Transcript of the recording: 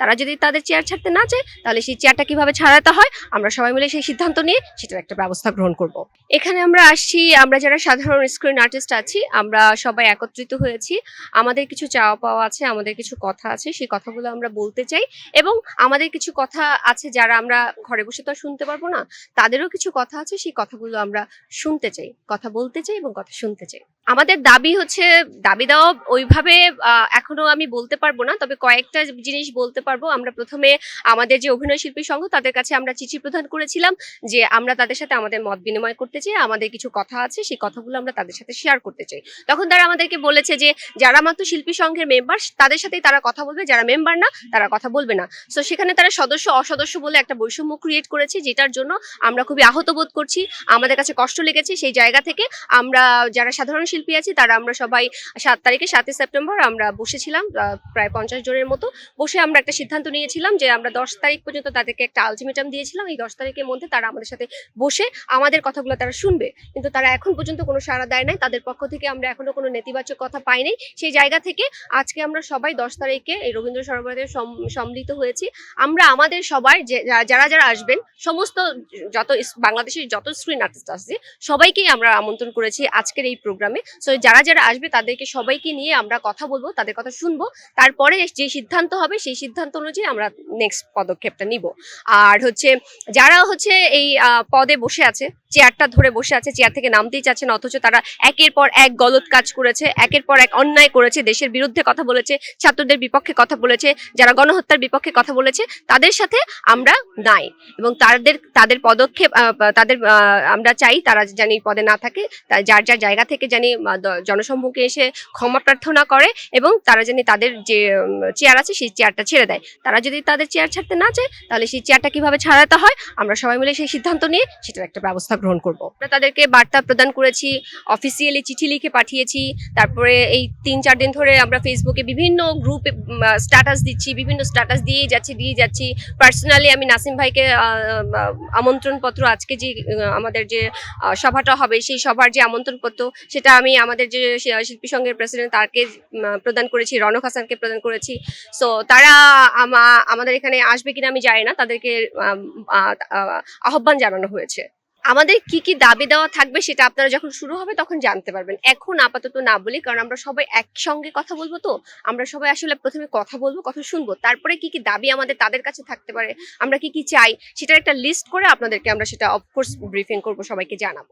তারা যদি তাদের চেয়ার ছাড়তে না চায়, তাহলে সেই চেয়ারটা কীভাবে ছাড়াতে হয়? আমরা সবাই মিলে সেই সিদ্ধান্ত নিয়ে সেটার একটা ব্যবস্থা গ্রহণ করব। এখানে আমরা আসছি, আমরা যারা সাধারণ স্ক্রিন আর্টিস্ট আছি, আমরা সবাই একত্রিত হয়েছি। আমাদের কিছু চাওয়া পাওয়া আছে, আমাদের কিছু কথা আছে, সেই কথাগুলো আমরা বলতে চাই। এবং আমাদের কিছু কথা আছে যারা আমরা ঘরে বসে তো শুনতে পারব না, তাদেরও কিছু কথা আছে, সেই কথাগুলো আমরা শুনতে চাই, কথা বলতে চাই এবং কথা শুনতে চাই। আমাদের দাবি হচ্ছে, দাবি দেওয়া ওইভাবে এখনও আমি বলতে পারব না, তবে কয়েকটা জিনিস বলতে পারব। আমরা প্রথমে আমাদের যে অভিনয় শিল্পী সংঘ, তাদের কাছে আমরা চিঠি প্রদান করেছিলাম যে আমরা তাদের সাথে আমাদের মত বিনিময় করতে চাই, আমাদের কিছু কথা আছে, সেই কথাগুলো আমরা তাদের সাথে শেয়ার করতে চাই। তখন তারা আমাদেরকে বলেছে যে, যারা মাত্র শিল্পী সংঘের মেম্বার তাদের সাথেই তারা কথা বলবে, যারা মেম্বার না, তারা কথা বলবে না। সো সেখানে তারা সদস্য, অসদস্য বলে একটা বৈষম্য ক্রিয়েট করেছে, যেটার জন্য আমরা খুবই আহত বোধ করছি। আমাদের কাছে কষ্ট লেগেছে, সেই জায়গা থেকে আমরা যারা সাধারণ শিল্পী আছি, তারা আমরা সবাই সাত তারিখে, সাতই সেপ্টেম্বর আমরা বসেছিলাম প্রায় পঞ্চাশ জনের মতো। বসে আমরা একটা সিদ্ধান্ত নিয়েছিলাম যে আমরা দশ তারিখ পর্যন্ত তাদেরকে একটা আলটিমেটাম দিয়েছিলাম। এই দশ তারিখের মধ্যে তারা আমাদের সাথে বসে আমাদের কথাগুলো তারা শুনবে। কিন্তু তারা এখন পর্যন্ত কোনো সাড়া দেয় নাই। তাদের পক্ষ থেকে আমরা এখনও কোনো নেতিবাচক কথা পাইনি সেই জায়গা থেকে আজকে আমরা সবাই দশ তারিখে এই রবীন্দ্র সরোবরে সম্মিলিত হয়েছি। আমরা আমাদের সবাই যারা যারা আসবেন, সমস্ত যত বাংলাদেশের যত স্ক্রিন আর্টিস্ট আছে সবাইকেই আমরা আমন্ত্রণ করেছি আজকের এই প্রোগ্রামে সো যারা যারা আসবে, তাদেরকে সবাইকে নিয়ে আমরা কথা বলব, তাদের কথা শুনব। তারপরে যে সিদ্ধান্ত হবে, সেই সিদ্ধান্ত অনুযায়ী আমরা নেক্সট পদক্ষেপটা নিব। আর হচ্ছে, যারা হচ্ছে এই পদে বসে আছে, চেয়ারটা ধরে বসে আছে, চেয়ার থেকে নামতেই চাচ্ছে না, অথচ তারা একের পর এক গলত কাজ করেছে, একের পর এক অন্যায় করেছে, দেশের বিরুদ্ধে কথা বলেছে, ছাত্রদের বিপক্ষে কথা বলেছে, যারা গণহত্যার বিপক্ষে কথা বলেছে, তাদের সাথে আমরা নাই। এবং তাদের তাদের পদক্ষেপ তাদের আমরা চাই তারা জানি পদে না থাকে যার যার জায়গা থেকে জানি জনসম্মুখে এসে ক্ষমা প্রার্থনা করে এবং তারা যেন তাদের যে চেয়ার আছে সেই চেয়ারটা ছেড়ে দেয়। তারা যদি তাদের চেয়ার ছাড়তে না চায় তাহলে সেই চেয়ারটা কীভাবে ছাড়াতে হয়? আমরা সবাই মিলে সেই সিদ্ধান্ত নিয়ে সেটার একটা ব্যবস্থা গ্রহণ করব। আমরা তাদেরকে বার্তা প্রদান করেছি অফিসিয়ালি চিঠি লিখে পাঠিয়েছি তারপরে এই তিন চার দিন ধরে আমরা ফেসবুকে বিভিন্ন গ্রুপে স্ট্যাটাস দিচ্ছি বিভিন্ন স্ট্যাটাস দিয়েই যাচ্ছি দিয়ে যাচ্ছি। পার্সোনালি আমি নাসিম ভাইকে আহ, আহ, আমন্ত্রণ পত্র আজকে যে আমাদের যে সভাটা হবে সেই সভার যে আমন্ত্রণ পত্র সেটা আমি আমাদের যে শিল্পী সংঘের প্রেসিডেন্ট তাকে প্রদান করেছি, রনক হাসানকে প্রদান করেছি। সো তারা আমাদের এখানে আসবে কিনা আমি জানি না। তাদেরকে আহ্বান জানানো হয়েছে। আমাদের কি কি দাবি দেওয়া থাকবে সেটা আপনারা যখন শুরু হবে তখন জানতে পারবেন। এখন আপাতত না বলি, কারণ আমরা সবাই একসঙ্গে কথা বলব তো। আমরা সবাই আসলে প্রথমে কথা বলব, কথা শুনব। তারপরে কি কি দাবি আমাদের, তাদের কাছে থাকতে পারে, আমরা কি কি চাই, সেটার একটা লিস্ট করে আপনাদেরকে আমরা সেটা অফকোর্স ব্রিফিং করব, সবাইকে জানাব।